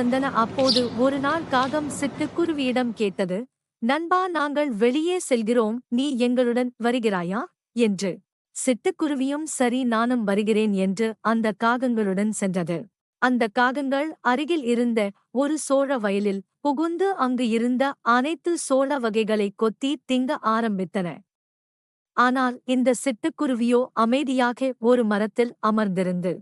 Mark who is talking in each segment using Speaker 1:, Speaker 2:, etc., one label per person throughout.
Speaker 1: நடந்தன. அப்போது ஒரு நாள் காகம் சிட்டுக்குருவியிடம் கேட்டது நண்பா நாங்கள் வெளியே செல்கிறோம். நீ எங்களுடன் வருகிறாயா? என்று. சிட்டுக்குருவியும் சரி நானும் வருகிறேன் என்று அந்த காகங்களுடன் சென்றது. அந்த காகங்கள் அருகில் இருந்த ஒரு சோழ வயலில் புகுந்து அங்கு இருந்த அனைத்து சோழ வகைகளை கொத்தி திங்க ஆரம்பித்தன. ஆனால் இந்த சிட்டுக்குருவியோ அமைதியாக ஒரு மரத்தில் அமர்ந்திருந்து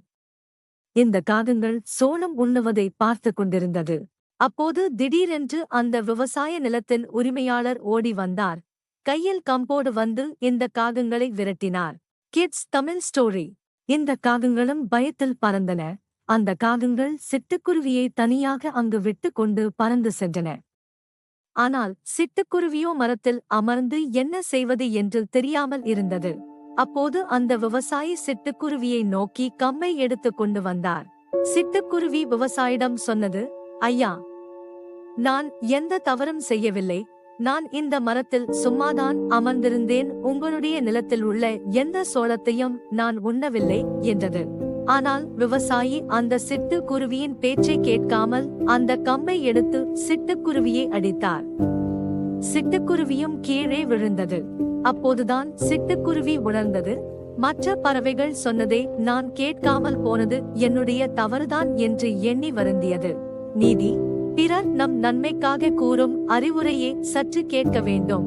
Speaker 1: இந்த காகங்கள் சோளம் உண்ணுவதை பார்த்து கொண்டிருந்தது. அப்போது திடீரென்று அந்த விவசாய நிலத்தின் உரிமையாளர் ஓடி வந்தார். கையில் கம்போடு வந்து இந்த காகங்களை விரட்டினார். Kids Tamil story. இந்த காகங்களும் பயத்தில் பறந்தன. அந்த காகங்கள் சிட்டுக்குருவியை தனியாக அங்கு விட்டு கொண்டு பறந்து சென்றன. ஆனால் சிட்டுக்குருவியோ மரத்தில் அமர்ந்து என்ன செய்வது என்று தெரியாமல் இருந்தது. அப்போது அந்த விவசாயி சிட்டுக்குருவியை நோக்கி கம்மை எடுத்து கொண்டு வந்தார். சிட்டுக்குருவி விவசாயிடம் சொன்னது ஐயா நான் எந்த தவறும் செய்யவில்லை. நான் இந்த மரத்தில் சும்மாதான் அமர்ந்திருந்தேன். உங்களுடைய நிலத்தில் உள்ள எந்த சோளத்தையும் நான் உண்ணவில்லை என்றது. ஆனால் விவசாயி அந்த சிட்டுக்குருவியின் பேச்சை கேட்காமல் அந்த கம்பை எடுத்து சிட்டுக்குருவியை அடித்தார். சிட்டுக்குருவியும் கீழே விழுந்தது. அப்போதுதான் சிட்டுக்குருவி உணர்ந்தது. மற்ற பறவைகள் சொன்னதை நான் கேட்காமல் போனது என்னுடைய தவறுதான் என்று எண்ணி வருந்தியது. நீதி பிறர் நம் நன்மைக்காக கூறும் அறிவுரையே சற்று கேட்க வேண்டும்.